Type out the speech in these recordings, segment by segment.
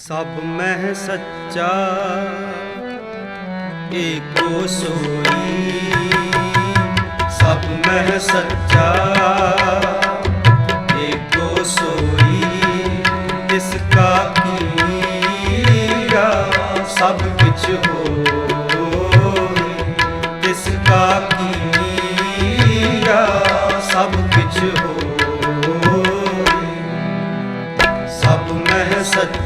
ਸਭ ਮਹਿ ਸੱਚਾ, ਏਕੋ ਸੋਈ। ਸਭ ਮਹਿ ਸੱਚਾ, ਏਕੋ ਸੋਈ। ਇਸ ਕਾ ਕੀਆ ਸਭ ਵਿੱਚ ਹੋਏ। ਇਸ ਕਾ ਕੀਆ ਸਭ ਵਿੱਚ ਹੋਏ। ਸਭ ਮਹਿ ਸੱਚਾ।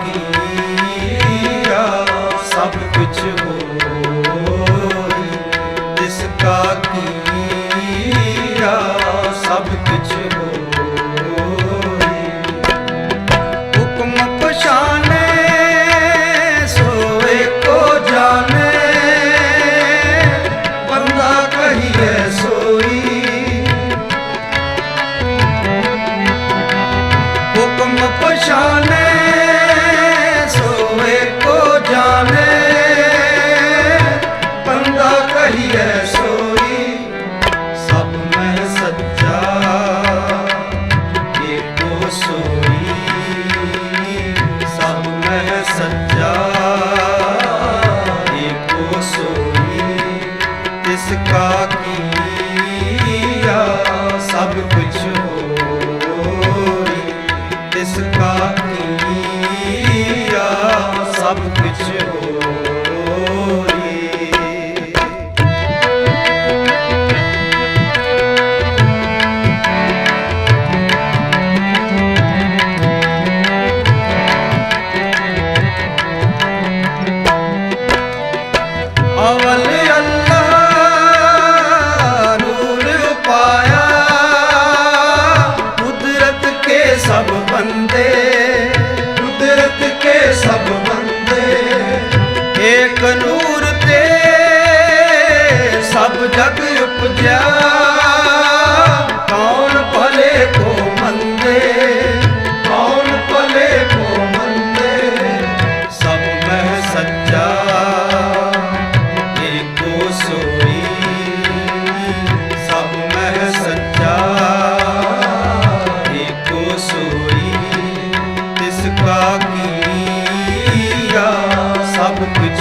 ਸਭ ਕੁਝ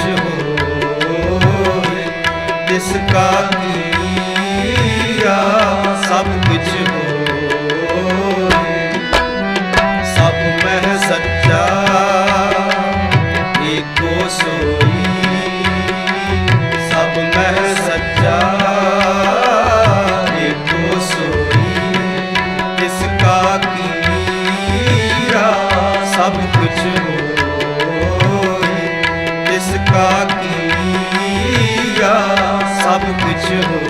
ਹੋਵੇ ਤਿਸ ਕਾ sabıkçı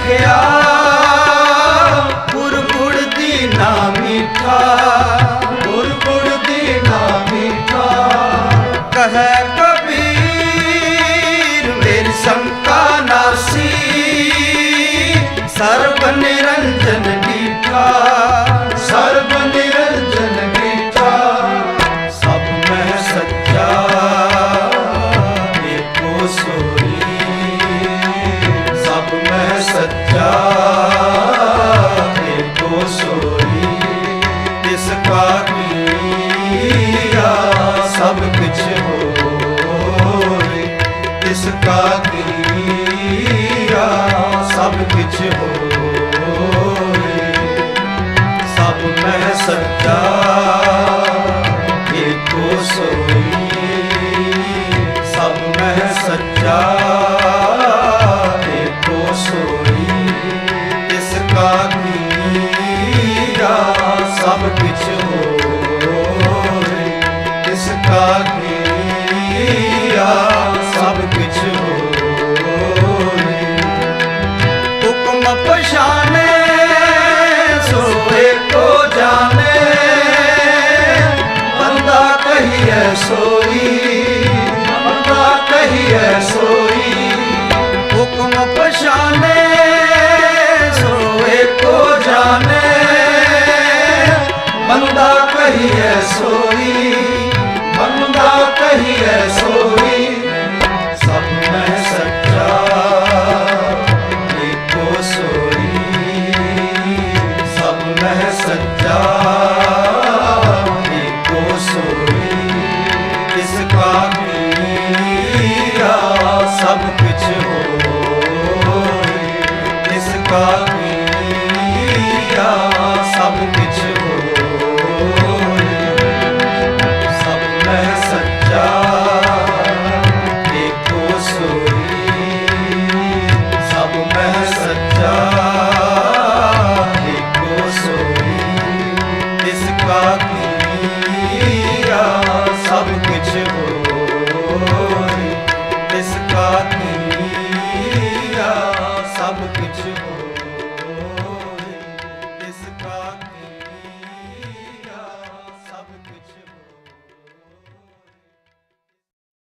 ਰੱਖਿਆ। ਕਾ ਕੀਆ ਸਭ ਕਿਛ ਹੋਏ ਤਿਸ ਕਾ ਸਭ ਕਿਛ ਹੋਏ ਸੱਚਾ ਏਕੋ ਸੱਚਾ। ਸੱਚਾ